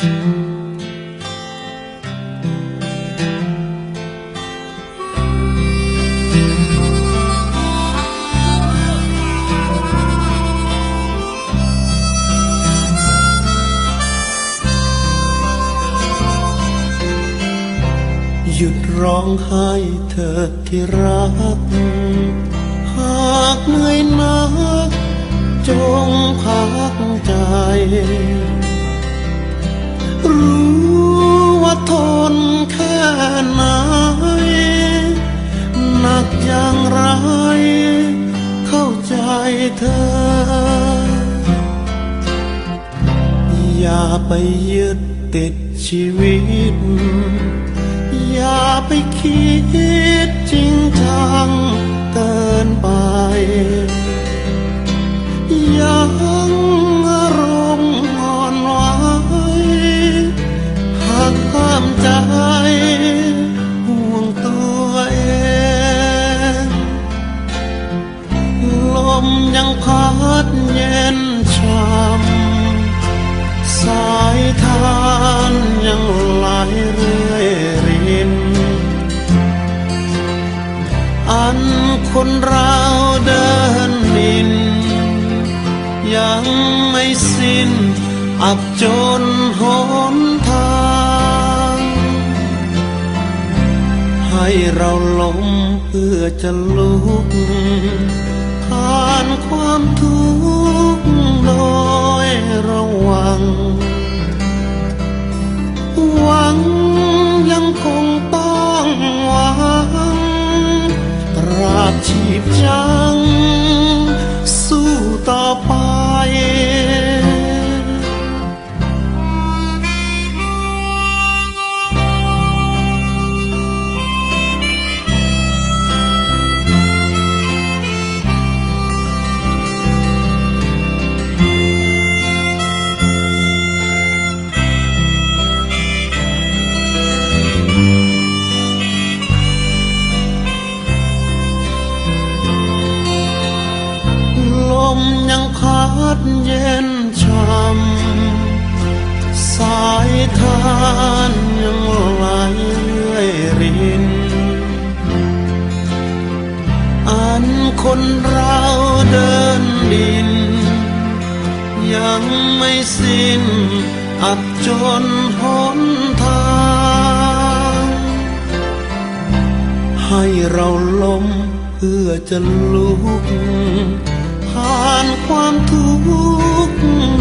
หยุดร้องไห้เถิดที่รัก หากเหนื่อยนักจงพักใจ อย่างไร เข้าใจเธอ อย่าไปยึดติดชีวิต อย่าไปคิดจริงจังเกินไป ยังอารมณ์อ่อนไหวหากความใจ มยังพัดเย็นช่ำสายทานยังไหลเรื่อยริน อันคนเราเดินดิน ยังไม่สิ้น อับจนหนทาง ให้เราล้มเพื่อจะลุก ผ่านความทุก ดเย็นช่ำสายทานยังไหลเรื่อยริน อันคนเราเดินดิน ยังไม่สิ้น อับจนหนทาง ให้เราล้มเพื่อจะลุก ผ่านความทุกข์